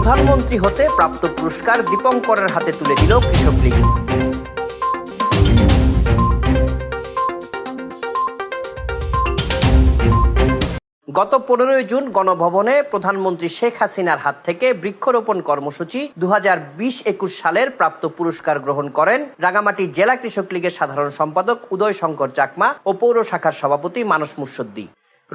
প্রধানমন্ত্রী হতে প্রাপ্ত পুরস্কার দীপঙ্করের হাতে তুলে দিল কৃষক লীগ। গত পনেরোই জুন গণভবনে প্রধানমন্ত্রী শেখ হাসিনার হাত থেকে বৃক্ষরোপণ কর্মসূচি দু হাজার সালের প্রাপ্ত পুরস্কার গ্রহণ করেন রাঙামাটি জেলা কৃষক লীগের সাধারণ সম্পাদক উদয় শঙ্কর চাকমা ও পৌর শাখার সভাপতি মানস মুর্শদ্দি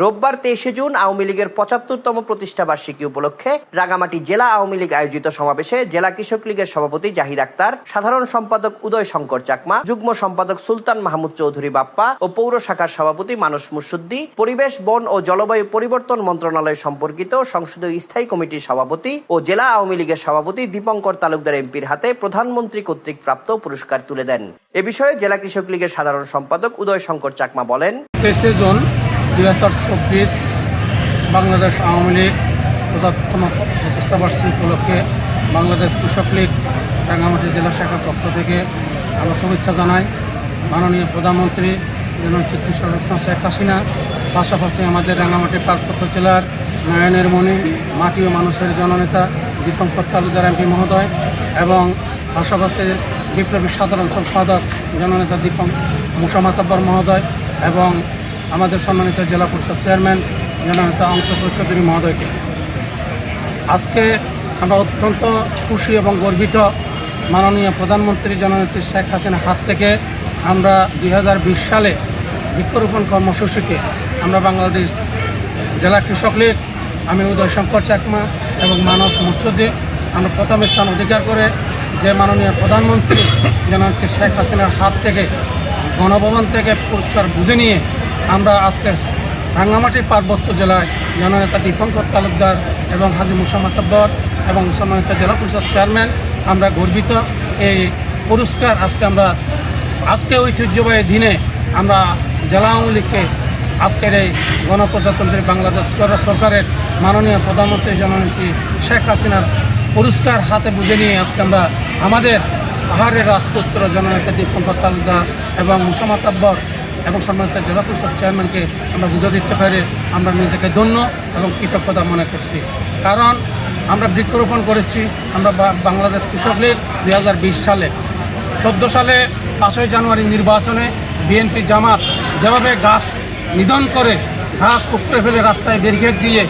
রোববার তেইশে জুন আওয়ামী লীগের পঁচাত্তরতম প্রতিষ্ঠা বার্ষিকী উপলক্ষে রাঙামাটি জেলা আওয়ামী লীগ আয়োজিত সমাবেশে জেলা কৃষক লীগের সভাপতি জাহিদ আক্তার, সাধারণ সম্পাদক উদয় শঙ্কর চাকমা, যুগ্ম সম্পাদক সুলতান মাহমুদ চৌধুরী বাপ্পা ও পৌর শাখার সভাপতি মানস মুর্শুদ্দি পরিবেশ, বন ও জলবায়ু পরিবর্তন মন্ত্রণালয় সম্পর্কিত সংসদীয় স্থায়ী কমিটির সভাপতি ও জেলা আওয়ামী লীগের সভাপতি দীপঙ্কর তালুকদার এমপির হাতে প্রধানমন্ত্রী কর্তৃক প্রাপ্ত পুরস্কার তুলে দেন। এ বিষয়ে জেলা কৃষক লীগের সাধারণ সম্পাদক উদয় শঙ্কর চাকমা বলেন দুই হাজার চব্বিশ বাংলাদেশ আওয়ামী লীগ পঁচাত্তরতম প্রতিষ্ঠা বার্ষিকী উপলক্ষে বাংলাদেশ কৃষক লীগ রাঙ্গামাটি জেলা শাখার পক্ষ থেকে আমরা শুভেচ্ছা জানাই। মাননীয় প্রধানমন্ত্রী জননেত্রী কৃষকরত্ন শেখ হাসিনা, পাশাপাশি আমাদের রাঙ্গামাটি পার্বত্য জেলার নয়নের মণি মাটি ও মানুষের জননেতা দীপঙ্কর তালুকদার এমপি মহোদয় এবং পাশাপাশি বিপ্লবী সাধারণ সম্পাদক জননেতা দীপঙ্ক মুসামাতাব্বর মহোদয় এবং আমাদের সম্মানিত জেলা পরিষদ চেয়ারম্যান, জননেতা অংশ চৌধুরী মহোদয়কে। আজকে আমরা অত্যন্ত খুশি এবং গর্বিত মাননীয় প্রধানমন্ত্রী জননেত্রী শেখ হাসিনার হাত থেকে আমরা দুই হাজার বিশ সালে বৃক্ষরোপণ কর্মসূচিকে আমরা বাংলাদেশ জেলা কৃষক লীগ, আমি উদয় শঙ্কর চাকমা এবং মানস মুর্শদি আমরা প্রথম স্থান অধিকার করে যে মাননীয় প্রধানমন্ত্রী জননেত্রী শেখ হাসিনার হাত থেকে গণভবন থেকে পুরস্কার বুঝে নিয়ে আমরা আজকে রাঙ্গামাটি পার্বত্য জেলায় জননেতা দীপঙ্কর তালুকদার এবং হাজি মুসামাতাব্বর এবং সম্মানিত জেলা পরিষদ চেয়ারম্যান, আমরা গর্বিত এই পুরস্কার আজকে আমরা, আজকে ঐতিহ্যবাহী দিনে আমরা জেলা আওয়ামী লীগকে আজকের এই গণপ্রজাতন্ত্রী বাংলাদেশ সরকারের মাননীয় প্রধানমন্ত্রী জননেত্রী শেখ হাসিনার পুরস্কার হাতে বুঝে নিয়ে আজকে আমরা আমাদের পাহাড়ের রাজপুত্র জননেতা দীপঙ্কর তালুকদার এবং মুসামাতাব্বর এবং সম্মানিত জেলা পরিষদ চেয়ারম্যানকে আমরা বুঝে দিতে পারে আমরা নিজেকে ধন্য এবং কৃতজ্ঞতা মনে করছি। কারণ আমরা বৃক্ষরোপণ করেছি, আমরা বাংলাদেশ কৃষক লীগ দু হাজার বিশ সালে। চোদ্দ সালে পাঁচই জানুয়ারি নির্বাচনে বিএনপি জামাত যেভাবে গাছ নিধন করে ঘাস উপড়ে ফেলে রাস্তায় ব্যারিকেড দিয়ে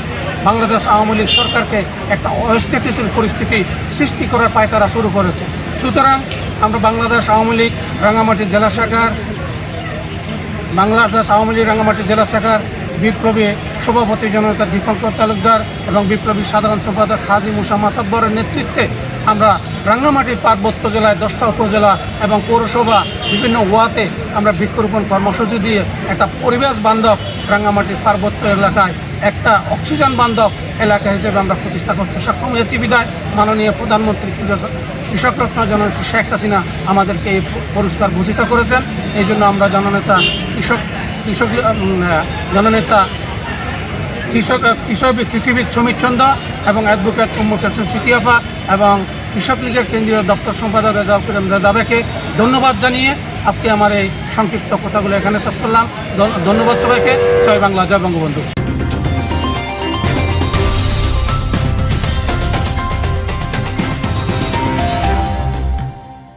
বাংলাদেশ আওয়ামী লীগ সরকারকে একটা অস্থিতিশীল পরিস্থিতি সৃষ্টি করার পায়তারা শুরু করেছে। সুতরাং আমরা বাংলাদেশ আওয়ামী লীগ রাঙামাটি জেলা শাখার বাংলাদেশ আওয়ামী লীগ রাঙ্গামাটি জেলা শাখার বিপ্লবী সভাপতি জনতা দীপঙ্কর তালুকদার এবং বিপ্লবী সাধারণ সম্পাদক হাজি মুসা মাতাব্বরের নেতৃত্বে আমরা রাঙ্গামাটির পার্বত্য জেলায় দশটা উপজেলা এবং পৌরসভা বিভিন্ন ওয়াতে আমরা বৃক্ষরোপণ কর্মসূচি দিয়ে একটা পরিবেশ বান্ধব রাঙ্গামাটির পার্বত্য এলাকায় একটা অক্সিজেন বান্ধব এলাকা হিসেবে আমরা প্রতিষ্ঠা করতে সক্ষম হয়েছি। বিদায়, মাননীয় প্রধানমন্ত্রী কৃষক রত্ন জননেত্রী শেখ হাসিনা আমাদেরকে এই পুরস্কার ভূষিত করেছেন। এই জন্য আমরা জননেতা কৃষক কৃষক জননেতা কৃষক কৃষক, কৃষিবিদ সমীর চন্দ্র এবং অ্যাডভোকেট কম্মুকেশন সিটিয়াপা এবং কৃষক লীগের কেন্দ্রীয় দপ্তর সম্পাদক রেজাউল করিম রেজাবেকে ধন্যবাদ জানিয়ে আজকে আমার এই সংক্ষিপ্ত কথাগুলো এখানে শেষ করলাম। ধন্যবাদ সবাইকে। জয় বাংলা, জয় বঙ্গবন্ধু।